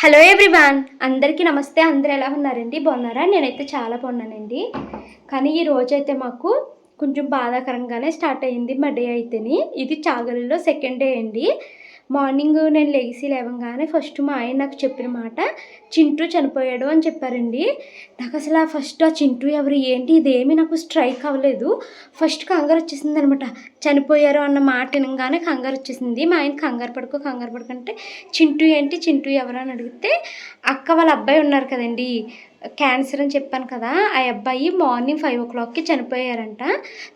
Hello everyone అందరికీ నమస్తే. అందరూ ఎలా ఉన్నారండి? బాగున్నారా? నేనైతే చాలా బాగున్నానండి. కానీ ఈ రోజు అయితే మాకు కొంచెం బాధాకరంగానే స్టార్ట్ అయ్యింది. మా డే అయితేని. ఇది చాగలిలో సెకండ్ డే అండి. మార్నింగ్ నేను లెగిసి లేవగానే ఫస్ట్ మా ఆయన నాకు చెప్పిన మాట చింటూ చనిపోయాడు అని చెప్పారండి. నాకు అసలు ఆ ఫస్ట్ ఆ చింటూ ఎవరు ఏంటి ఇదేమీ నాకు స్ట్రైక్ అవ్వలేదు. ఫస్ట్ కంగారు వచ్చేసింది అనమాట. చనిపోయారు అన్న మాట వినగానే కంగారు వచ్చేసింది. మా ఆయన కంగారు పడుకో కంగారు పడుకుంటే చింటూ ఏంటి చింటూ ఎవరు? అని అడిగితే అక్క వాళ్ళ అబ్బాయి ఉన్నారు కదండి. క్యాన్సర్ అని చెప్పాను కదా ఆ అబ్బాయి మార్నింగ్ ఫైవ్ ఓ క్లాక్కి చనిపోయారంట.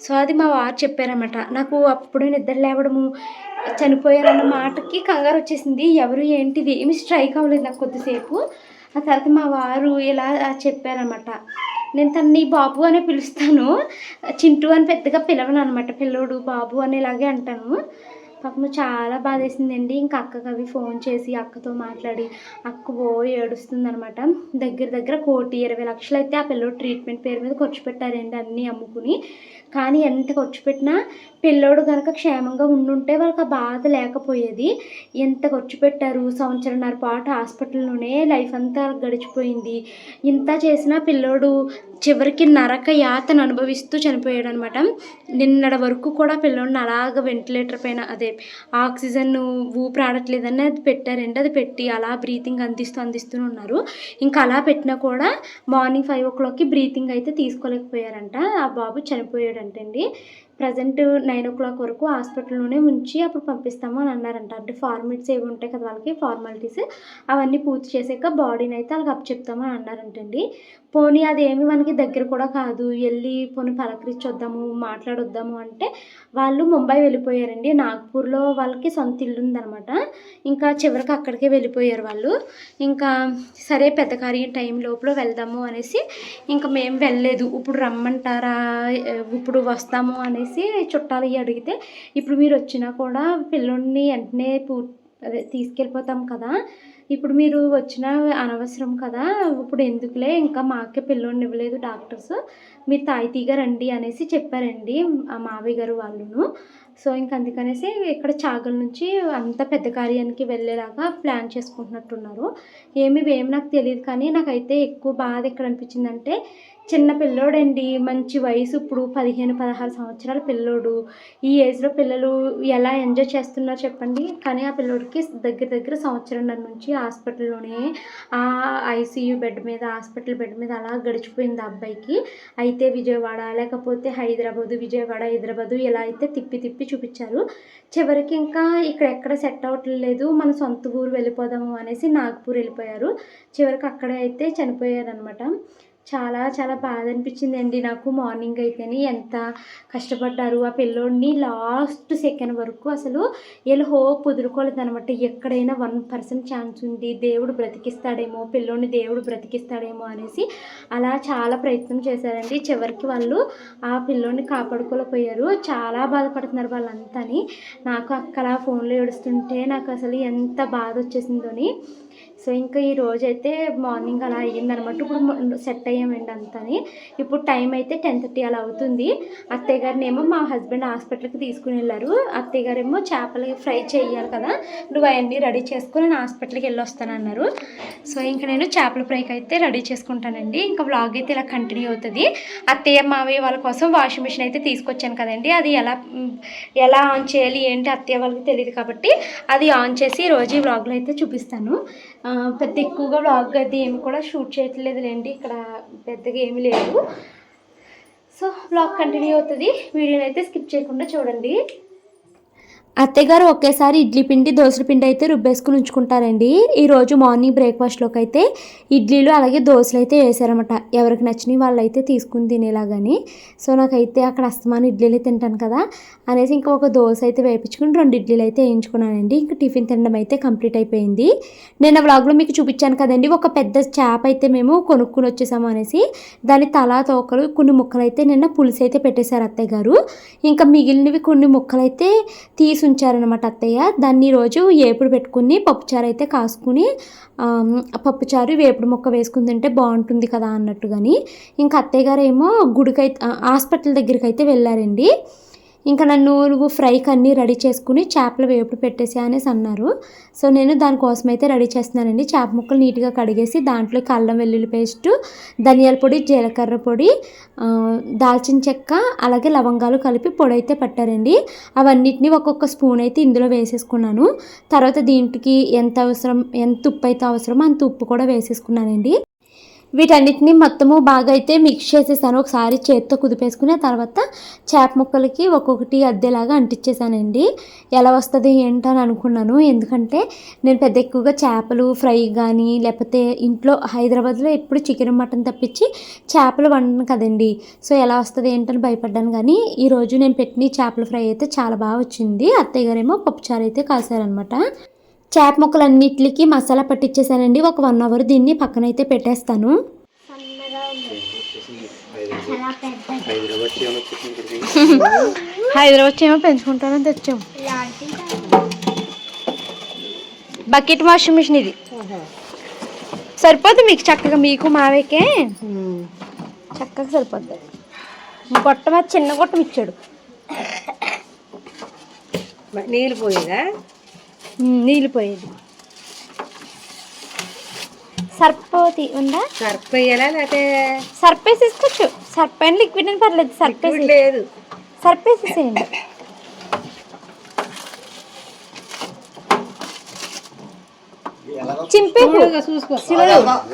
సో అది మా వారు చెప్పారన్నమాట. నాకు అప్పుడు నిద్ర లేవడము చనిపోయారన్న మాటకి కంగారు వచ్చేసింది. ఎవరు ఏంటిది? ఏమి స్ట్రైక్ అవ్వలేదు నాకు కొద్దిసేపు. ఆ తర్వాత మా వారు ఇలా చెప్పారనమాట నేను తన్ని బాబు అనే పిలుస్తాను. చింటూ అని పెద్దగా పిలవను అనమాట పిల్లోడు బాబు అని ఇలాగే అంటాను. పాపం చాలా బాధేసిందండి. ఇంకా అక్కకి అవి ఫోన్ చేసి అక్కతో మాట్లాడి అక్క ఓ ఏడుస్తుంది అనమాట దగ్గర దగ్గర కోటి ఇరవై లక్షలు అయితే ఆ పిల్లలు ట్రీట్మెంట్ పేరు మీద ఖర్చు పెట్టారండి అన్నీ అమ్ముకుని కానీ ఎంత ఖర్చు పెట్టినా పిల్లోడు కనుక క్షేమంగా ఉండుంటే వాళ్ళకి ఆ బాధ లేకపోయేది. ఎంత ఖర్చు పెట్టారు సంవత్సరంన్నర పాటు హాస్పిటల్లోనే లైఫ్ అంతా గడిచిపోయింది. ఇంత చేసినా పిల్లోడు చివరికి నరక యాతను అనుభవిస్తూ చనిపోయాడు అనమాట నిన్నటి వరకు కూడా పిల్లోడిని అలాగ వెంటిలేటర్ పైన అదే ఆక్సిజన్ ఊపిరాడట్లేదని అది పెట్టారండి. అది పెట్టి అలా బ్రీతింగ్ అందిస్తూ అందిస్తూనే ఉన్నారు. ఇంకా అలా పెట్టినా కూడా మార్నింగ్ ఫైవ్ ఓ క్లాక్కి బ్రీతింగ్ అయితే తీసుకోలేకపోయారంట. ఆ బాబు చనిపోయాడు అంటండి ప్రజెంట్ నైన్ ఓ క్లాక్ వరకు హాస్పిటల్లోనే ఉంచి అప్పుడు పంపిస్తాము అని అన్నారంట. అంటే ఫార్మాలిటీస్ ఏవి ఉంటాయి కదా వాళ్ళకి ఫార్మాలిటీస్ అవన్నీ పూర్తి చేసాక బాడీని అయితే వాళ్ళకి అప్ అని అన్నారంటండి. పోనీ అదేమి మనకి దగ్గర కూడా కాదు. వెళ్ళి పోనీ పలకరించొద్దాము మాట్లాడొద్దాము అంటే వాళ్ళు ముంబై వెళ్ళిపోయారండి. నాగ్పూర్లో వాళ్ళకి సొంత ఇల్లు ఉందనమాట ఇంకా చివరికి అక్కడికే వెళ్ళిపోయారు వాళ్ళు. ఇంకా సరే పెద్ద కార్యం టైం లోపల వెళ్దాము అనేసి ఇంకా మేము వెళ్ళలేదు. ఇప్పుడు రమ్మంటారా? ఇప్పుడు వస్తాము అనేసి చుట్టాలు ఇవి అడిగితే ఇప్పుడు మీరు వచ్చినా కూడా పిల్లోడిని వెంటనే పూ అదే తీసుకెళ్ళిపోతాం కదా. ఇప్పుడు మీరు వచ్చిన అనవసరం కదా. ఇప్పుడు ఎందుకులే? ఇంకా మాకే పిల్లోడిని ఇవ్వలేదు డాక్టర్స్. మీరు తాయితీగా రండి అనేసి చెప్పారండి ఆ మావయ్య గారు వాళ్ళును. సో ఇంక అందుకనేసి ఇక్కడ చాగల్ నుంచి అంత పెద్ద కార్యానికి వెళ్ళేలాగా ప్లాన్ చేసుకుంటున్నట్టున్నారు. ఏమి ఏమి నాకు తెలియదు కానీ నాకైతే ఎక్కువ బాధ ఎక్కడ అనిపించిందంటే చిన్న పిల్లోడండి మంచి వయసు ఇప్పుడు పదిహేను పదహారు సంవత్సరాల పిల్లోడు. ఈ ఏజ్లో పిల్లలు ఎలా ఎంజాయ్ చేస్తున్నారు చెప్పండి? కానీ ఆ పిల్లోడికి దగ్గర దగ్గర సంవత్సరంన్నర నుంచి హాస్పిటల్లోనే ఆ ఐసీయూ బెడ్ మీద హాస్పిటల్ బెడ్ మీద అలా గడిచిపోయింది ఆ అబ్బాయికి. అయితే విజయవాడ లేకపోతే హైదరాబాదు విజయవాడ హైదరాబాదు ఇలా అయితే తిప్పి తిప్పి చూపించారు. చివరికి ఇంకా ఇక్కడ ఎక్కడ సెట్ అవ్వట్లేదు మన సొంత ఊరు వెళ్ళిపోదాము అనేసి నాగ్పూర్ వెళ్ళిపోయారు. చివరికి అక్కడే అయితే చనిపోయారనమాట చాలా చాలా బాధ అనిపించింది అండి నాకు మార్నింగ్ అయితేనే. ఎంత కష్టపడ్డారు ఆ పిల్లోడిని. లాస్ట్ సెకండ్ వరకు అసలు వీళ్ళు హోప్ వదులుకోలేదు అనమాట ఎక్కడైనా వన్ పర్సెంట్ ఛాన్స్ ఉంది దేవుడు బ్రతికిస్తాడేమో పిల్లోడిని దేవుడు బ్రతికిస్తాడేమో అనేసి అలా చాలా ప్రయత్నం చేశారండి. చివరికి వాళ్ళు ఆ పిల్లోడిని కాపాడుకోలేకపోయారు. చాలా బాధపడుతున్నారు వాళ్ళంతాని. నాకు అక్కడ ఫోన్లో ఏడుస్తుంటే నాకు అసలు ఎంత బాధ వచ్చేసిందోని సో ఇంకా ఈ రోజు అయితే మార్నింగ్ అలా అయ్యిందనమాట ఇప్పుడు సెట్ అయ్యామండి అంతని. ఇప్పుడు టైం అయితే టెన్ థర్టీ అలా అవుతుంది. అత్తయ్య గారిని ఏమో మా హస్బెండ్ హాస్పిటల్కి తీసుకుని వెళ్ళారు. అత్తయ్య గారేమో చేపలు ఫ్రై చేయాలి కదా నువ్వు అవన్నీ రెడీ చేసుకుని నేను హాస్పిటల్కి వెళ్ళొస్తానన్నారు. సో ఇంకా నేను చేపల ఫ్రైకి అయితే రెడీ చేసుకుంటానండి. ఇంకా వ్లాగ్ అయితే ఇలా కంటిన్యూ అవుతుంది. అత్తయ్య మావయ్య వాళ్ళ కోసం వాషింగ్ మిషన్ అయితే తీసుకొచ్చాను కదండి. అది ఎలా ఎలా ఆన్ చేయాలి ఏంటి అత్తయ్య వాళ్ళకి తెలియదు కాబట్టి అది ఆన్ చేసి రోజు ఈ వ్లాగ్లో అయితే చూపిస్తాను. పెద్ద ఎక్కువగా వ్లాగ్ అది ఏమి కూడా షూట్ చేయట్లేదు లేండి ఇక్కడ పెద్దగా ఏమీ లేదు. సో బ్లాగ్ కంటిన్యూ అవుతుంది. వీడియోని అయితే స్కిప్ చేయకుండా చూడండి. అత్తయ్యగారు ఒకేసారి ఇడ్లీ పిండి దోశల పిండి అయితే రుబ్బేసుకుని ఉంచుకుంటారండి. ఈరోజు మార్నింగ్ బ్రేక్ఫాస్ట్లోకి అయితే ఇడ్లీలు అలాగే దోశలు అయితే వేసారన్నమాట. ఎవరికి నచ్చినవి వాళ్ళు అయితే తీసుకుని తినేలాగని. సో నాకైతే అక్కడ అస్తమానం ఇడ్లీలు తింటాను కదా అనేసి ఇంకా ఒక దోశ అయితే వేయించుకుని రెండు ఇడ్లీలు అయితే వేయించుకున్నానండి. ఇంకా టిఫిన్ తినడం అయితే కంప్లీట్ అయిపోయింది. నేను వ్లాగ్లో మీకు చూపించాను కదండి ఒక పెద్ద చేప అయితే మేము కొనుక్కుని వచ్చేసాము అనేసి. దాని తల తోకలు కొన్ని ముక్కలు అయితే నిన్న పులుసు అయితే పెట్టేశారు అత్తయ్య గారు ఇంకా మిగిలినవి కొన్ని ముక్కలు అయితే తీసి ఉంచారనమాట అత్తయ్య. దాన్ని రోజు ఏపుడు పెట్టుకుని పప్పుచారు అయితే కాసుకుని పప్పుచారు వేపుడు ముక్క వేసుకుని తింటే బాగుంటుంది కదా అన్నట్టుగాని ఇంకా అత్తయ్య గారు ఏమో గుడికైతే హాస్పిటల్ దగ్గరికి అయితే వెళ్ళారండి. ఇంకా నన్ను నువ్వు ఫ్రైకి అన్నీ రెడీ చేసుకుని చేపల వేపుడు పెట్టేసి అనేసి అన్నారు. సో నేను దానికోసం అయితే రెడీ చేస్తున్నానండి. చేప ముక్కలు నీట్గా కడిగేసి దాంట్లోకి అల్లం వెల్లుల్లి పేస్ట్ ధనియాల పొడి జీలకర్ర పొడి దాల్చిన చెక్క అలాగే లవంగాలు కలిపి పొడి అయితే పట్టారండి. అవన్నిటిని ఒక్కొక్క స్పూన్ అయితే ఇందులో వేసేసుకున్నాను. తర్వాత దీంట్కి ఎంత అవసరం ఎంత ఉప్పు అయితే అవసరమో అంత ఉప్పు కూడా వేసేసుకున్నానండి. వీటన్నిటిని మొత్తము బాగా అయితే మిక్స్ చేసేసాను. ఒకసారి చేత్తో కుదిపేసుకుని తర్వాత చేప ముక్కలకి ఒక్కొక్కటి అద్దెలాగా అంటించేసానండి ఎలా వస్తుంది ఏంటని అనుకున్నాను. ఎందుకంటే నేను పెద్ద ఎక్కువగా చేపలు ఫ్రై కానీ లేకపోతే ఇంట్లో హైదరాబాద్లో ఎప్పుడు చికెన్ మటన్ తప్పించి చేపలు వండను కదండి. సో ఎలా వస్తుంది ఏంటని భయపడ్డాను కానీ ఈరోజు నేను పెట్టిన చేపల ఫ్రై అయితే చాలా బాగా వచ్చింది. అత్తయ్య గారేమో పప్పుచారు అయితే కాసారనమాట చేప ముక్కలన్నిటికి మసాలా పట్టించేసానండి ఒక వన్ అవర్ దీన్ని పక్కనైతే పెట్టేస్తాను. హైదరాబాద్ ఏమో పెంచుకుంటానని తెచ్చాం. బకెట్ వాషింగ్ మిషన్ ఇది. సరిపోద్ది మీకు చక్కగా మీకు మావేకే చక్కగా సరిపోద్ది. గొట్ట మీద చిన్న గొట్టం ఇచ్చాడు. మ- నీళ్ళు పోయేదా? నీళ్ళు పోయేది. సరిపోతి ఉందా? సర్ఫ్ వేయాలా లేకపోతే సర్పేసి తీసుకోవచ్చు సర్పైన లిక్విడ్ అని పర్లేదు సర్పేసి లిక్విడ్ లేదు.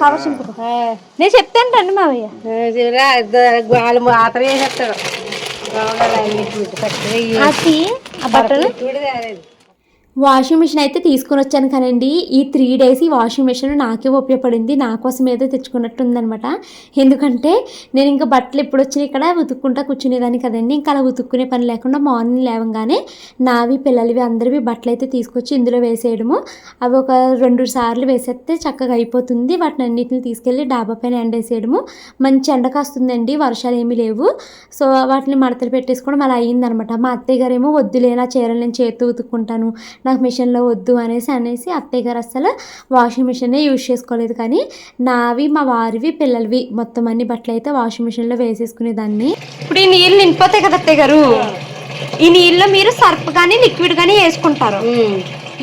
కవర్ చింపుకో. నేను చెప్తాను రండి మావయ్య. వాళ్ళు మాత్రం వేసేస్తాడు అది బట్టలు? తేలేదు వాషింగ్ మిషన్ అయితే తీసుకొని వచ్చాను కానండి. ఈ త్రీ డేస్ ఈ వాషింగ్ మిషన్ నాకే ఉపయోగపడింది. నా కోసం ఏదో తెచ్చుకున్నట్టుందనమాట ఎందుకంటే నేను ఇంకా బట్టలు ఎప్పుడు వచ్చినా ఇక్కడ ఉతుక్కుంటా కూర్చునేదాన్ని కదండి. ఇంకా అలా ఉతుక్కునే పని లేకుండా మార్నింగ్ లేవగానే నావి పిల్లలవి అందరివి బట్టలు అయితే తీసుకొచ్చి ఇందులో వేసేయడము. అవి ఒక రెండు సార్లు వేసేస్తే చక్కగా అయిపోతుంది. వాటిని అన్నిటిని తీసుకెళ్ళి డాబా పైన ఎండేసేయడము. మంచి ఎండ కాస్తుందండి. వర్షాలు ఏమీ లేవు. సో వాటిని మడతలు పెట్టేసుకోవడం అలా అయ్యిందనమాట మా అత్తయ్య గారేమో వద్దులే నా చీరలు నేను చేతితో ఉతుక్కుంటాను. నాకు మిషన్లో వద్దు అనేసి అనేసి అత్తయ్య గారు అసలు వాషింగ్ మిషనే యూజ్ చేసుకోలేదు. కానీ నావి మా వారివి పిల్లలవి మొత్తం అన్ని బట్టలు అయితే వాషింగ్ మిషన్లో వేసేసుకునేదాన్ని. ఇప్పుడు ఈ నీళ్ళు నిండిపోతాయి కదా అత్తయ్య గారు. ఈ నీళ్ళలో మీరు సర్ఫ్ కానీ లిక్విడ్ కానీ వేసుకుంటారు.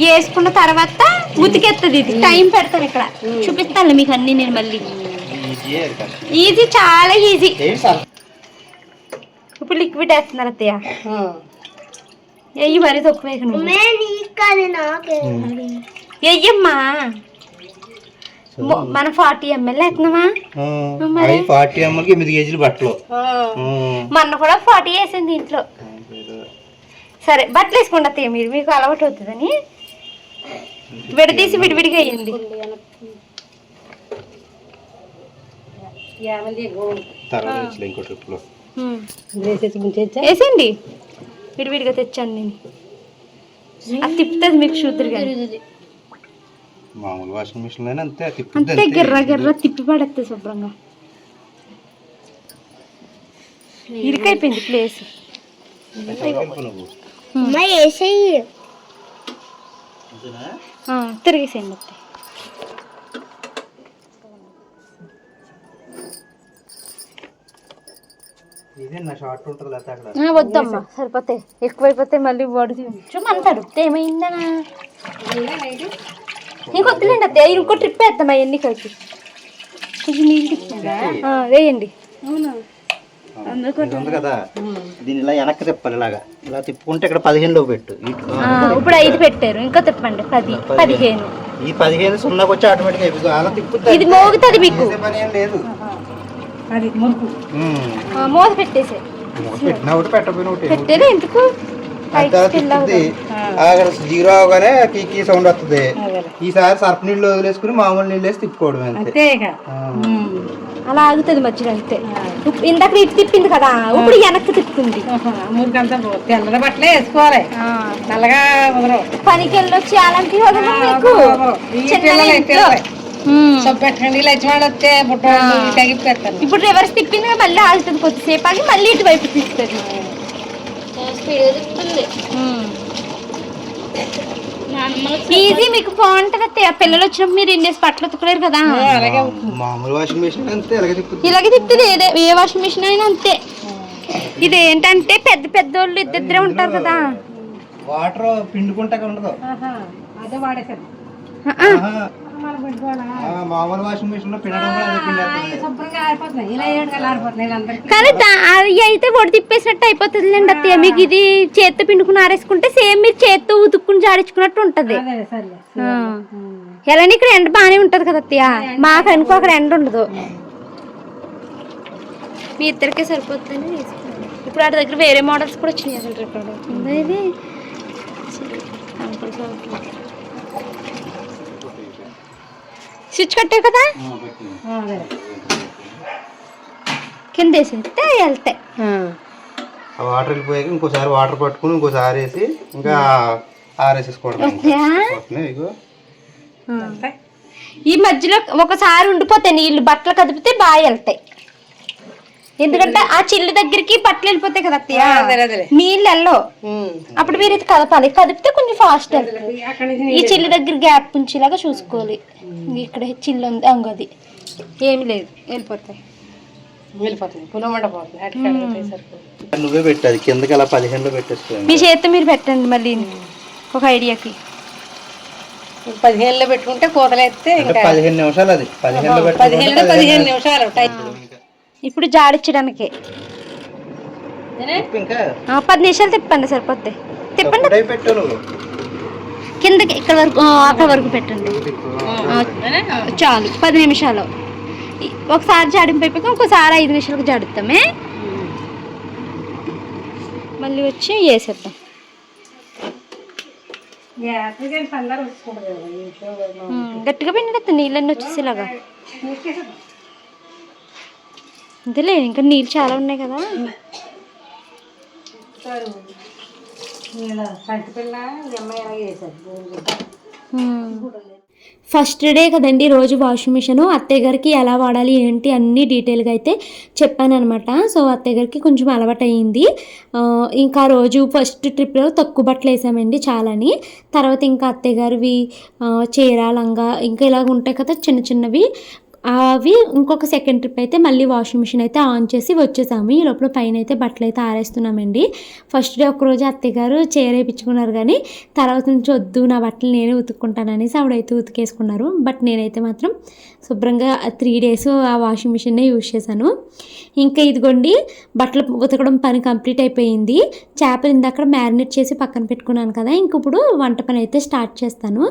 వేసుకున్న తర్వాత ఉతికెత్తది ఇది. టైం పెడతాను ఇక్కడ. చూపిస్తాను మీకు అన్ని నేను మళ్ళీ. ఈజీ చాలా ఈజీ ఇప్పుడు లిక్విడ్ వేస్తున్నారు అత్తయ్య. ఎయ్యి మరీ తక్కువ ఎయ్యమ్మా మొ- మనం ఫార్టీ ఎంఎల్? అవి ఫార్టీ ఎంఎల్కి ఎనిమిది కేజీలు బట్టలు. ఉమ్. మొన్న కూడా ఫార్టీ వేసింది ఇంట్లో. సరే బట్టలు అత్తయ్య మీరు. మీకు అలవాటు అవుతుందని. విడదీసి విడివిడిగా వేసేయండి. విడివిడిగా తెచ్చాను నేను. అది తిప్పుతుంది మీకు చూద్దరు కానీ మామూలు వాషింగ్ మిషన్లోనే అంతే అంతే అంతే. గిర్ర గిర్ర తిప్పి పడేస్తుంది శుభ్రంగా. ఇరుకైపోయింది ప్లేస్? తిరిగేసేయండి వద్దమ్మా సరిపోతాయి ఎక్కువైపోతే మళ్ళీ వాడు చూమంటాడు ఏమైందనా నీకు వద్దులేండి అత్తయ్య ఇంకో ట్రిప్ వేద్దాం? ఆ, వేయండి. ఇది ఉంది కదా? దీన్ని ఇలా వెనక్కి తిప్పాలి ఇలాగా. ఇలా తిప్పుకుంటే ఇక్కడ పదిహేనులో పెట్టు. ఇప్పుడు ఐదు పెట్టారు. ఇంకా తిప్పండి. పది పదిహేను. ఈ పదిహేను సున్నాకి వచ్చి ఆటోమేటిక్ అయిపోతుంది. అలా తిప్పుద్ది ఇది మోగుతుంది మీకు. చేసే పని ఏం లేదు. అది మురుకు మూత పెట్టేసే పెట్టినా ఒకటి పెట్టకపోయినా ఒకటి పెట్టేది ఎందుకు? దాని తర్వాత తిప్పుద్ది. అక్కడ జీరో అవగానే కీ కీ సౌండ్ వస్తుంది ఈసారి సర్ఫ్ నీళ్ళు వదిలేసుకుని మామూలు నీళ్ళు వేసి తిప్పుకోవడం అంతే. అలా ఆగుతుంది మధ్యలో అంతే. ఇందాక ఇటు తిప్పింది కదా ఇప్పుడు వెనక్కి తిప్పుతుంది. మురుకు అంతా పో- తెల్లటి బట్టలే వేసుకోవాలి. నల్లగా పనికి వెళ్ళొచ్చి అలాంటివి పెట్టండి లక్ష్మణ్ వస్తే బుట్ట తగిపెడతాను ఇప్పుడు రివర్స్ తిప్పింది మళ్ళీ ఆగుతుంది కొద్దిసేపు ఆగి మళ్ళీ ఇటువైపు తిప్పుతుంది. ఈజీ మీకు బాగుంటుంది పిల్లలు వచ్చినప్పుడు మీరు ఎన్ని పట్లు ఉతకలేరు కదా. అలాగే మామూలు వాషింగ్ మిషన్ అంతే అలాగే తిప్పుద్ది ఇలాగే తిప్పుతుంది ఏదే ఏ వాషింగ్ మిషన్ అయినా అంతే. ఇది ఏంటంటే పెద్ద పెద్దోళ్ళు ఇద్దరే ఉంటారు కదా. వాటర్ పిండుకుంటా ఉండదు. అదే వాడేసారు కానీ అయితే ఒడి తిప్పేసినట్టు అయిపోతుందిలేండి అత్తయ్య. మీకు ఇది చేత్తో పిండుకుని ఆరేసుకుంటే సేమ్ మీరు చేత్తో ఉతుక్కుని జాడించుకున్నట్టు ఉంటది. ఎలాని ఇక్కడ ఎండ బాగానే ఉంటది కదా అత్తయ్య? మాకు అనుకో అక్కడ ఎండ ఉండదు. మీ ఇద్దరికే సరిపోతుందని తీసుకున్నాను ఇప్పుడు వాటి దగ్గర వేరే మోడల్స్ కూడా వచ్చినాయి అసలు ఇక్కడ ఉందా ఇది స్విచ్ కట్టావు కదా? కింద వేసేస్తే వెళ్తాయి ఆ. వాటర్ వెళ్ళిపోయాక ఇంకోసారి వాటర్ పట్టుకుని ఇంకోసారి వేసి ఇంకా ఆరేసేసుకోవడం? వస్తున్నాయి ఇగో. ఈ మధ్యలో ఒకసారి ఉండిపోతాయి నీళ్ళు బట్టలు కదిపితే బాగా వెళ్తాయి. ఎందుకంటే ఆ చిల్లు దగ్గరికి బట్టలు వెళ్ళిపోతాయి కదా అత్తయ్య. నీళ్ళు వెళ్ళవు. అప్పుడు మీరు ఇది కదపాలి. కదిపితే కొంచెం ఫాస్ట్ ఈ చిల్లు దగ్గర గ్యాప్ ఉంచేలాగా చూసుకోవాలి. ఇక్కడ చిల్లు ఉంది అంగది ఏమి లేదు. వెళ్ళిపోతాయి. నువ్వే పెట్టాలి కిందకి అలా పదిహేనులో పెట్టేసుకోండి మీ చేతితో మీరు పెట్టండి మళ్ళీ ఒక ఐడియాకి. పదిహేనులో పెట్టుకుంటే కూతలు ఎత్తే ఇంకా పదిహేను నిమిషాలు అది. పెట్టుకుంటే పదిహేను నిమిషాలు. టైం. ఇప్పుడు ఆ, పది నిమిషాలు తిప్పండి సరిపోద్ది. తిప్పండి. కిందకి ఇక్కడ వరకు అక్కడ వరకు పెట్టండి. ఆ, చాలు పది నిమిషాలు. ఒకసారి జాడింపు అయిపోయి ఇంకోసారి ఐదు నిమిషాలకు జాడుతామే మళ్ళీ వచ్చి వేసేద్దాం. గట్టిగా పిండి నీళ్ళన్నీ వచ్చేసేలాగా. అంతేలే ఇంకా నీళ్ళు చాలా ఉన్నాయి కదా. ఫస్ట్ డే కదండి రోజు వాషింగ్ మిషన్. అత్తయ్య గారికి ఎలా వాడాలి ఏంటి అన్ని డీటెయిల్గా అయితే చెప్పానమాట సో అత్తయ్య గారికి కొంచెం అలవాటు అయ్యింది ఇంకా రోజు ఫస్ట్ ట్రిప్లో తక్కువ బట్టలు వేసామండి చాలని. తర్వాత ఇంకా అత్తయ్య గారివి చీర లంగా ఇంకా ఇలాగ ఉంటాయి కదా చిన్న చిన్నవి. అవి ఇంకొక సెకండ్ ట్రిప్ అయితే మళ్ళీ వాషింగ్ మిషన్ అయితే ఆన్ చేసి వచ్చేసాము. ఈ లోపల పైన అయితే బట్టలు అయితే ఆరేస్తున్నామండి. ఫస్ట్ డే ఒకరోజు అత్తయ్య గారు చేరేపించుకున్నారు కానీ తర్వాత నుంచి వద్దు నా బట్టలు నేనే ఉతుక్కుంటాను అనేసి ఆవిడైతే ఉతికేసుకున్నారు. బట్ నేనైతే మాత్రం శుభ్రంగా త్రీ డేస్ ఆ వాషింగ్ మిషన్నే యూజ్ చేశాను. ఇంకా ఇదిగోండి బట్టలు ఉతకడం పని కంప్లీట్ అయిపోయింది. చేపలు ఇందాక మ్యారినేట్ చేసి పక్కన పెట్టుకున్నాను కదా ఇంక ఇప్పుడు వంట పని అయితే స్టార్ట్ చేస్తాను.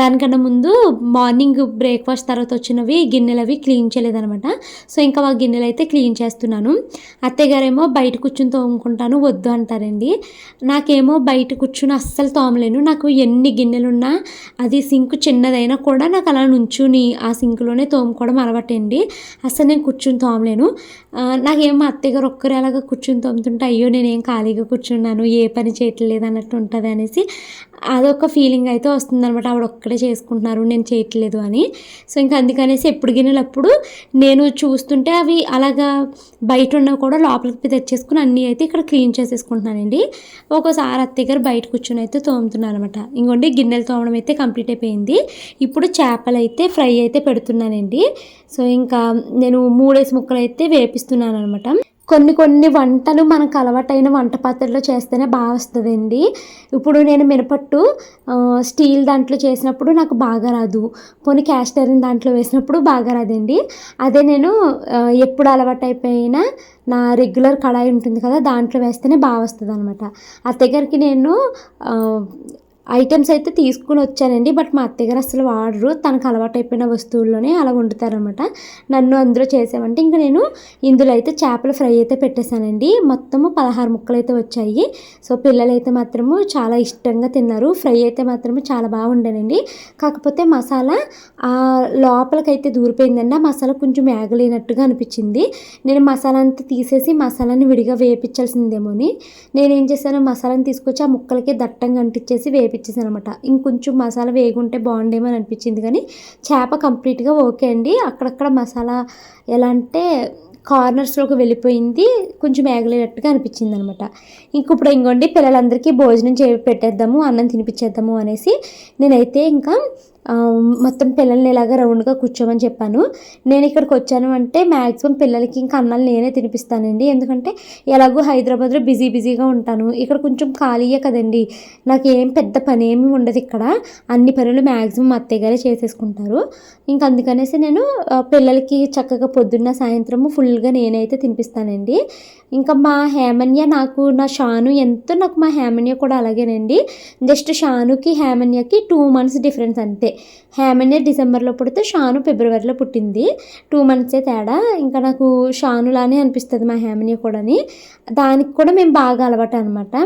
దానికన్నా ముందు మార్నింగ్ బ్రేక్ఫాస్ట్ తర్వాత వచ్చినవి గిన్నెలు అవి క్లీన్ చేయలేదనమాట సో ఇంకా ఆ గిన్నెలు అయితే క్లీన్ చేస్తున్నాను. అత్తయ్య గారేమో బయట కూర్చుని తోముకుంటాను వద్దు అంటారండి. నాకేమో బయట కూర్చుని అస్సలు తోమలేను. నాకు ఎన్ని గిన్నెలున్నా అది సింక్ చిన్నదైనా కూడా నాకు అలా నుంచుని ఆ సింక్లోనే తోముకోవడం అలవాటండి. అసలు నేను కూర్చుని తోమలేను. నాకేమో అత్తగారు అత్తయ్య గారు అలాగా కూర్చుని తోముతుంటే అయ్యో నేనేం ఖాళీగా కూర్చున్నాను ఏ పని చేయట్లేదు అన్నట్టు ఉంటుంది అనేసి అదొక ఫీలింగ్ అయితే వస్తుందనమాట ఆవిడ ఒక్కడే చేసుకుంటున్నారు నేను చేయట్లేదు అని. సో ఇంకా అందుకనేసి ఎప్పుడు గిన్నెలప్పుడు నేను చూస్తుంటే అవి అలాగా బయట ఉన్నవి కూడా లోపలికి తెచ్చేసుకుని అన్నీ అయితే ఇక్కడ క్లీన్ చేసేసుకుంటున్నానండి. ఒక్కోసారి అత్తయ్య గారు బయట కూర్చొని అయితే తోముతున్నాను అనమాట ఇంకోండి గిన్నెలు తోమడం అయితే కంప్లీట్ అయిపోయింది. ఇప్పుడు చేపలు అయితే ఫ్రై అయితే పెడుతున్నానండి. సో ఇంకా నేను మూడేసి ముక్కలు అయితే వేపిస్తున్నాను అనమాట కొన్ని కొన్ని వంటలు మనకు అలవాటైన వంట పాత్రలో చేస్తేనే బాగా వస్తుందండి. ఇప్పుడు నేను మినపట్టు స్టీల్ దాంట్లో చేసినప్పుడు నాకు బాగా రాదు. పోనీ క్యాస్ట్ ఐరన్ దాంట్లో వేసినప్పుడు బాగా రాదండి. అదే నేను ఎప్పుడు అలవాటైపోయినా నా రెగ్యులర్ కడాయి ఉంటుంది కదా దాంట్లో వేస్తేనే బాగా వస్తుంది అనమాట అత్తగారికి నేను ఐటమ్స్ అయితే తీసుకుని వచ్చానండి. బట్ మా అత్తగారు అసలు వాడరు. తనకు అలవాటు అయిపోయిన వస్తువుల్లోనే అలా వండుతారనమాట నన్ను అందులో చేసామంటే ఇంకా నేను ఇందులో అయితే చేపల ఫ్రై అయితే పెట్టేశానండి. మొత్తము పదహారు ముక్కలు అయితే వచ్చాయి. సో పిల్లలైతే మాత్రము చాలా ఇష్టంగా తిన్నారు. ఫ్రై అయితే మాత్రము చాలా బాగుండేనండి కాకపోతే మసాలా ఆ లోపలికైతే దూరిపోయిందండి. ఆ మసాలా కొంచెం మేగలేనట్టుగా అనిపించింది. నేను మసాలా అంతా తీసేసి మసాలాని విడిగా వేపించాల్సిందేమో అని నేనేం చేశాను? మసాలాని తీసుకొచ్చి ఆ ముక్కలకి దట్టంగా అంటించేసి వేపించేసాను అనమాట ఇంకొంచెం మసాలా వేగుంటే బాగుండేమో అని అనిపించింది కానీ చేప కంప్లీట్గా ఓకే అండి. అక్కడక్కడ మసాలా ఎలా అంటే కార్నర్స్లోకి వెళ్ళిపోయింది కొంచెం మేగలేటట్టుగా అనిపించింది అనమాట ఇంక ఇప్పుడు ఇంకోండి పిల్లలందరికీ భోజనం చే పెట్టేద్దాము అన్నం తినిపించేద్దాము అనేసి నేనైతే ఇంకా మొత్తం పిల్లల్ని ఇలాగ రౌండ్గా కూర్చోమని చెప్పాను. నేను ఇక్కడికి వచ్చాను అంటే మ్యాక్సిమం పిల్లలకి ఇంకా అన్నాలు నేనే తినిపిస్తానండి. ఎందుకంటే ఎలాగో హైదరాబాద్లో బిజీ బిజీగా ఉంటాను. ఇక్కడ కొంచెం ఖాళీయే కదండి. నాకు ఏం పెద్ద పని ఏమి ఉండదు ఇక్కడ. అన్ని పనులు మ్యాక్సిమం అత్తయ్య గారే చేసేసుకుంటారు. ఇంకా అందుకనేసి నేను పిల్లలకి చక్కగా పొద్దున్న సాయంత్రము ఫుల్గా నేనైతే తినిపిస్తానండి. ఇంకా మా హేమన్య నాకు నా షాను ఎంతో నాకు మా హేమన్య కూడా అలాగేనండి. జస్ట్ షానుకి హేమన్యకి టూ మంత్స్ డిఫరెన్స్ అంతే. హేమన్య డిసెంబర్లో పుడితే షాను ఫిబ్రవరిలో పుట్టింది. టూ మంత్సే తేడా. ఇంకా నాకు షానులానే అనిపిస్తుంది మా హేమన్య కూడాని. దానికి కూడా మేము బాగా అలవాటు అనమాట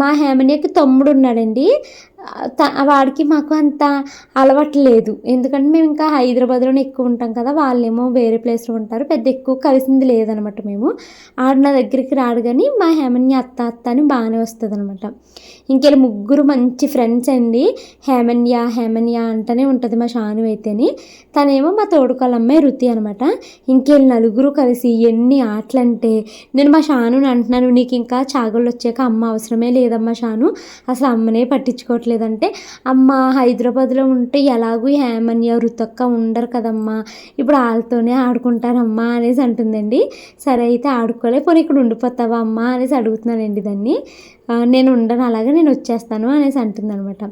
మా హేమన్యకి తమ్ముడు ఉన్నాడండి. వాడికి మాకు అంత అలవాటు లేదు. ఎందుకంటే మేము ఇంకా హైదరాబాద్లోనే ఎక్కువ ఉంటాం కదా వాళ్ళేమో వేరే ప్లేస్లో ఉంటారు పెద్ద ఎక్కువ కలిసింది లేదనమాట మేము. ఆడు నా దగ్గరికి రాడు కానీ మా హేమన్య అత్త అత్త అని బాగానే వస్తుంది అనమాట ఇంకెళ్ళి ముగ్గురు మంచి ఫ్రెండ్స్ అండి హేమన్య హేమన్య అంటూనే ఉంటుంది మా షాను అయితేని. తనేమో మా తోడుకోళ్ళ అమ్మాయి రుతి అనమాట. ఇంకెళ్ళి నలుగురు కలిసి ఎన్ని ఆటలంటే నేను మా షానుని అంటున్నాను నీకు ఇంకా చాగళ్ళు వచ్చాక అమ్మ అవసరమే లేదమ్మా షాను. అసలు అమ్మనే పట్టించుకోవట్లేదు. లేదంటే అమ్మ హైదరాబాద్లో ఉంటే ఎలాగూ హేమన్య రుతక్క ఉండరు కదమ్మా. ఇప్పుడు వాళ్ళతోనే ఆడుకుంటారమ్మా అనేసి అంటుందండి. సరే అయితే ఆడుకోలే. పోనీ ఇక్కడ ఉండిపోతావా అమ్మా? అనేసి అడుగుతున్నానండి దాన్ని నేను ఉండను. అలాగే నేను వచ్చేస్తాను అనేసి అంటుందనమాట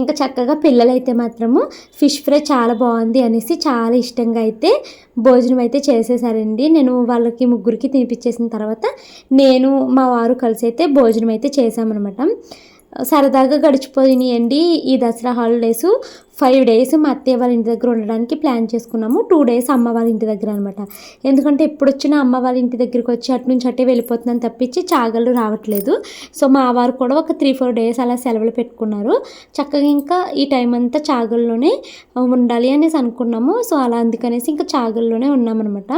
ఇంకా చక్కగా పిల్లలైతే మాత్రము ఫిష్ ఫ్రై చాలా బాగుంది అనేసి చాలా ఇష్టంగా అయితే భోజనం అయితే చేసేసారండి. నేను వాళ్ళకి ముగ్గురికి తినిపించేసిన తర్వాత నేను మా వారు కలిసి అయితే భోజనం అయితే చేశామన్నమాట. సరదాగా గడిచిపోయినాయండి ఈ దసరా హాలిడేస్. ఫైవ్ డేస్ మా అత్తయ్య వాళ్ళ ఇంటి దగ్గర ఉండడానికి ప్లాన్ చేసుకున్నాము. టూ డేస్ అమ్మ వాళ్ళ ఇంటి దగ్గర అనమాట ఎందుకంటే ఎప్పుడు వచ్చినా అమ్మ వాళ్ళ ఇంటి దగ్గరికి వచ్చి అటు నుంచి అట్టే వెళ్ళిపోతుందని తప్పించి చాగళ్ళు రావట్లేదు. సో మా వారు కూడా ఒక త్రీ ఫోర్ డేస్ అలా సెలవులు పెట్టుకున్నారు. చక్కగా ఇంకా ఈ టైం అంతా చాగల్లోనే ఉండాలి అనేసి అనుకున్నాము. సో అలా అందుకనేసి ఇంకా చాగల్లోనే ఉన్నామన్నమాట.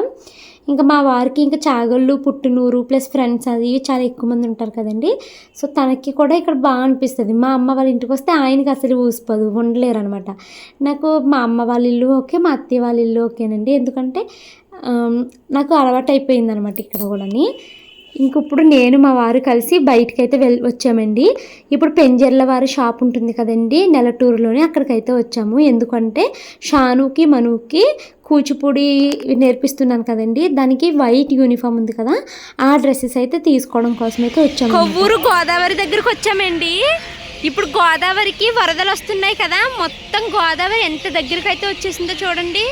ఇంకా మా వారికి ఇంకా చాగళ్ళు పుట్టినూరు ప్లస్ ఫ్రెండ్స్ అది చాలా ఎక్కువ మంది ఉంటారు కదండి. సో తనకి కూడా ఇక్కడ బాగా అనిపిస్తుంది. మా అమ్మ వాళ్ళ ఇంటికి వస్తే ఆయనకి అసలు ఊసిపోదు ఉండలేరు అనమాట నాకు మా అమ్మ వాళ్ళ ఇల్లు ఓకే మా అత్తయ్య వాళ్ళ ఇల్లు ఓకేనండి. ఎందుకంటే నాకు అలవాటు అయిపోయింది అనమాట ఇక్కడ కూడాని. ఇంక ఇప్పుడు నేను మా వారు కలిసి బయటకు అయితే వెళ్ళి వచ్చామండి. ఇప్పుడు పెంజర్ల వారి షాప్ ఉంటుంది కదండి నెలటూరులోనే అక్కడికైతే వచ్చాము. ఎందుకంటే షానుకి మనుకి కూచిపూడి నేర్పిస్తున్నాను కదండి. దానికి వైట్ యూనిఫామ్ ఉంది కదా ఆ డ్రెస్సెస్ అయితే తీసుకోవడం కోసం అయితే వచ్చాము. కొవ్వూరు గోదావరి దగ్గరకు వచ్చామండి. ఇప్పుడు గోదావరికి వరదలు వస్తున్నాయి కదా మొత్తం గోదావరి ఎంత దగ్గరికి అయితే వచ్చేసిందో చూడండి.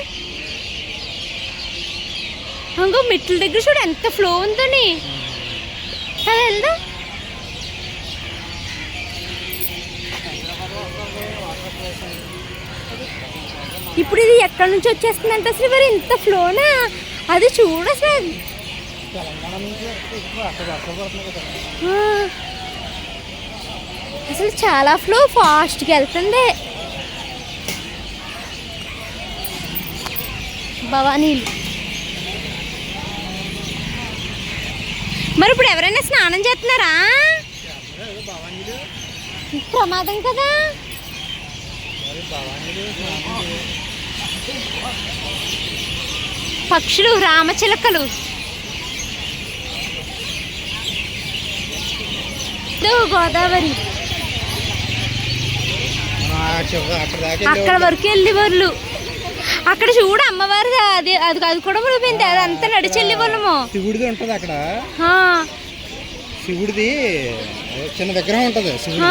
ఇంకో మెట్ల దగ్గర చూడు ఎంత ఫ్లో ఉందని వెళ్దాం ఇప్పుడు ఇది ఎక్కడి నుంచి వచ్చేస్తుందంటే అసలు? మరి ఇంత ఫ్లోనా అది చూడ సార్ అసలు చాలా ఫ్లో ఫాస్ట్గా వెళ్తుంది. భవానీలు. మరి ఇప్పుడు ఎవరైనా స్నానం చేస్తున్నారా? ప్రమాదం కదా. పక్షులు రామచిలకలు. గోదావరి. అక్కడ వరకు వెళ్ళేవాళ్ళు అక్కడ చూడు అమ్మవారు అది అది అది కూడా మునిపోయింది అది అంతా నడిచి వెళ్ళేవాళ్ళము శివుడిది ఉంటుంది అక్కడ. శివుడిది చిన్న విగ్రహం ఉంటుంది శివుడు.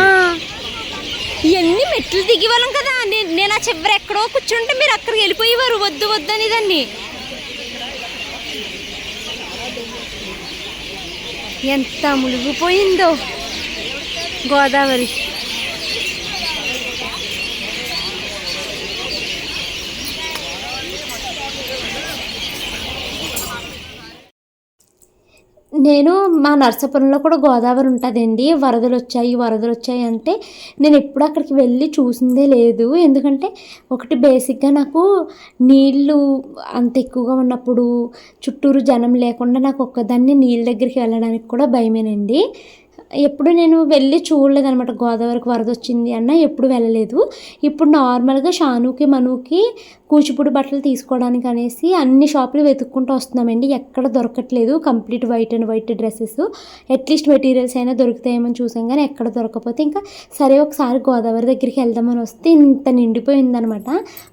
ఇవన్నీ మెట్లు దిగి వాళ్ళం కదా నేను ఆ చివరి ఎక్కడో కూర్చుంటే మీరు అక్కడికి వెళ్ళిపోయేవారు. వద్దు వద్దు అని దాన్ని ఎంత మునిగిపోయిందో గోదావరి. నేను మా నర్సాపురంలో కూడా గోదావరి ఉంటుందండి. వరదలు వచ్చాయి వరదలు వచ్చాయి అంటే నేను ఎప్పుడు అక్కడికి వెళ్ళి చూసిందే లేదు. ఎందుకంటే ఒకటి బేసిక్గా నాకు నీళ్ళు అంత ఎక్కువగా ఉన్నప్పుడు చుట్టూరు జనం లేకుండా నాకు ఒక్కదాన్ని నీళ్ళ దగ్గరికి వెళ్ళడానికి కూడా భయమేనండి. ఎప్పుడు నేను వెళ్ళి చూడలేదు అనమాట గోదావరికి వరద వచ్చింది అన్న ఎప్పుడు వెళ్ళలేదు. ఇప్పుడు నార్మల్గా షానుకి మనుకి కూచిపూడి బట్టలు తీసుకోవడానికి అనేసి అన్ని షాపులు వెతుక్కుంటూ వస్తున్నామండి. ఎక్కడ దొరకట్లేదు. Complete white and white dresses. At least materials అయినా దొరుకుతాయేమని చూసాం కానీ ఎక్కడ దొరకకపోతే ఇంకా సరే ఒకసారి గోదావరి దగ్గరికి వెళ్దామని వస్తే ఇంత నిండిపోయిందనమాట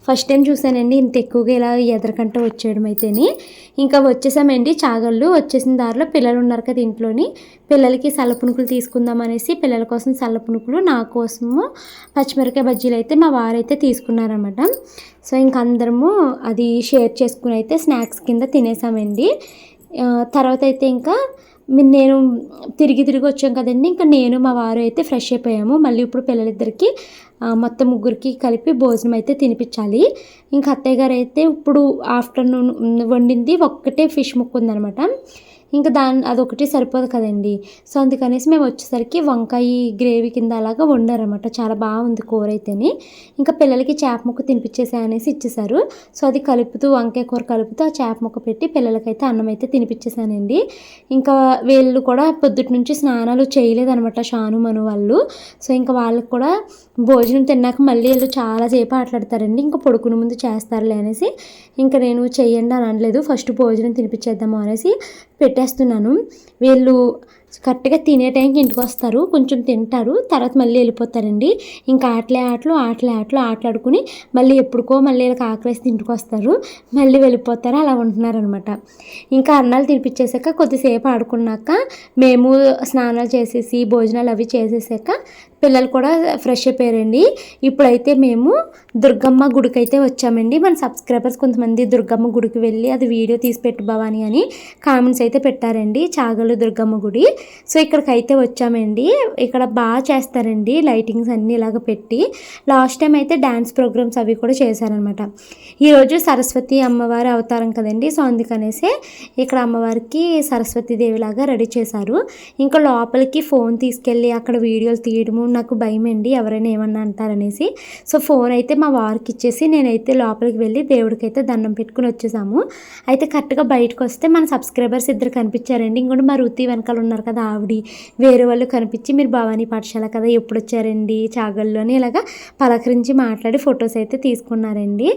ఫస్ట్ టైం చూసానండి ఇంత ఎక్కువగా ఇలా ఎదరకంట వచ్చేయడం అయితేనే. ఇంకా వచ్చేసామండి చాగళ్ళు. వచ్చేసిన దారిలో పిల్లలు ఉన్నారు కదా ఇంట్లోని. పిల్లలకి సల్ల పునుకులు తీసుకుందాం అనేసి పిల్లల కోసం సల్ల పునుకులు నా కోసము పచ్చిమిరకాయ బజ్జీలు అయితే మా వారైతే తీసుకున్నారనమాట సో ఇంక అందరము అది షేర్ చేసుకుని అయితే స్నాక్స్ కింద తినేసామండి. తర్వాత అయితే ఇంకా నేను తిరిగి తిరిగి వచ్చాం కదండి. ఇంకా నేను మా వారు అయితే ఫ్రెష్ అయిపోయాము. మళ్ళీ ఇప్పుడు పిల్లలిద్దరికి మొత్తం ముగ్గురికి కలిపి భోజనం అయితే తినిపించాలి. ఇంకా అత్తయ్య గారు అయితే ఇప్పుడు ఆఫ్టర్నూన్ వండింది ఒక్కటే ఫిష్ ముక్క ఉందనమాట ఇంకా దాని అదొకటి సరిపోదు కదండి. సో అందుకనేసి మేము వచ్చేసరికి వంకాయ గ్రేవీ కింద అలాగా వండారనమాట చాలా బాగుంది కూర అయితేనే. ఇంకా పిల్లలకి చేప ముక్క తినిపించేసా అనేసి ఇచ్చేసారు. సో అది కలుపుతూ వంకాయ కూర కలుపుతూ ఆ చేప ముక్క పెట్టి పిల్లలకైతే అన్నం అయితే తినిపించేసానండి ఇంకా వీళ్ళు కూడా పొద్దుటి నుంచి స్నానాలు చేయలేదనమాట షాను మను వాళ్ళు. సో ఇంకా వాళ్ళకి కూడా భోజనం తిన్నాక మళ్ళీ వీళ్ళు చాలాసేపు ఆటలాడతారండి. ఇంకా పడుకునే ముందు చేస్తారులే అనేసి ఇంకా నేను చెయ్యండి అని అనలేదు. ఫస్ట్ భోజనం తినిపించేద్దాము అనేసి పెట్టేస్తున్నాను. వీళ్ళు కరెక్ట్గా తినే టైంకి ఇంటికి వస్తారు. కొంచెం తింటారు. తర్వాత మళ్ళీ వెళ్ళిపోతారండి. ఇంకా ఆటలే ఆటలు ఆటలే ఆటలు ఆటలాడుకుని మళ్ళీ ఎప్పుడుకో మళ్ళీ వీళ్ళకి ఆకలేసి ఇంటికి వస్తారు. మళ్ళీ వెళ్ళిపోతారు. అలా ఉంటున్నారనమాట ఇంకా అన్నాలు తినిపించేసాక కొద్దిసేపు ఆడుకున్నాక మేము స్నానాలు చేసేసి భోజనాలు అవి చేసేసాక పిల్లలు కూడా ఫ్రెష్ అయిపోయారండి. ఇప్పుడైతే మేము దుర్గమ్మ గుడికి అయితే వచ్చామండి. మన సబ్స్క్రైబర్స్ కొంతమంది దుర్గమ్మ గుడికి వెళ్ళి అది వీడియో తీసి పెట్టు భవాని అని కామెంట్స్ అయితే పెట్టారండి. చాగలు దుర్గమ్మ గుడి. సో ఇక్కడికి అయితే వచ్చామండి. ఇక్కడ బాగా చేస్తారండి లైటింగ్స్ అన్నీ ఇలాగ పెట్టి. లాస్ట్ టైం అయితే డ్యాన్స్ ప్రోగ్రామ్స్ అవి కూడా చేశారనమాట. ఈరోజు సరస్వతి అమ్మవారి అవతారం కదండి. సో అందుకనేసే ఇక్కడ అమ్మవారికి సరస్వతి దేవిలాగా రెడీ చేశారు. ఇంకా లోపలికి ఫోన్ తీసుకెళ్ళి అక్కడ వీడియోలు తీయడము నాకు భయం అండి ఎవరైనా ఏమన్నా అంటారనేసి. సో ఫోన్ అయితే మా వారికి ఇచ్చేసి నేనైతే లోపలికి వెళ్ళి దేవుడికి అయితే దండం పెట్టుకుని వచ్చేసాము. అయితే కరెక్ట్గా బయటకు వస్తే మన సబ్స్క్రైబర్స్ ఇద్దరు కనిపించారండి. ఇంకోటి మా రుతి వెనకాల ఉన్నారు కదా ఆవిడ వేరే వాళ్ళు కనిపించి మీరు భవానీ పాఠశాల కదా ఎప్పుడు వచ్చారండి చాగల్లోని ఇలాగా పలకరించి మాట్లాడి ఫొటోస్ అయితే తీసుకున్నారండి.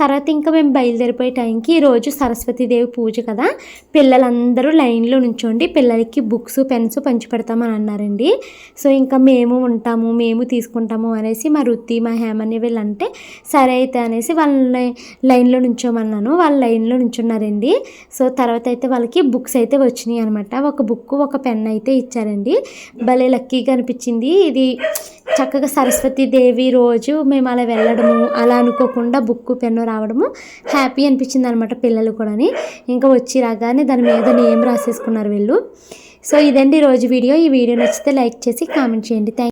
తర్వాత ఇంకా మేము బయలుదేరిపోయే టైంకి ఈరోజు సరస్వతీదేవి పూజ కదా పిల్లలందరూ లైన్లో నుంచోండి పిల్లలకి బుక్స్ పెన్స్ పంచి పెడతామని అన్నారండి. సో ఇంకా మేము ఉంటాము మేము తీసుకుంటాము అనేసి మా వృత్తి మా హేమని వీళ్ళంటే సరే అయితే అనేసి వాళ్ళని లైన్లో నుంచోమన్నాను వాళ్ళు లైన్లో నుంచున్నారండి. సో తర్వాత అయితే వాళ్ళకి బుక్స్ అయితే వచ్చినాయి అనమాట ఒక బుక్ ఒక పెన్ పెన్ అయితే ఇచ్చారండి. భలే లక్కీగా అనిపించింది. ఇది చక్కగా సరస్వతి దేవి రోజు మేము అలా వెళ్ళడము అలా అనుకోకుండా బుక్ పెన్ను రావడము హ్యాపీ అనిపించింది అనమాట పిల్లలు కూడాని. ఇంకా వచ్చి రాగానే దాని మీద నేమ్ రాసేసుకున్నారు వీళ్ళు. సో ఇదండి రోజు వీడియో. ఈ వీడియో నచ్చితే లైక్ చేసి కామెంట్ చేయండి. థ్యాంక్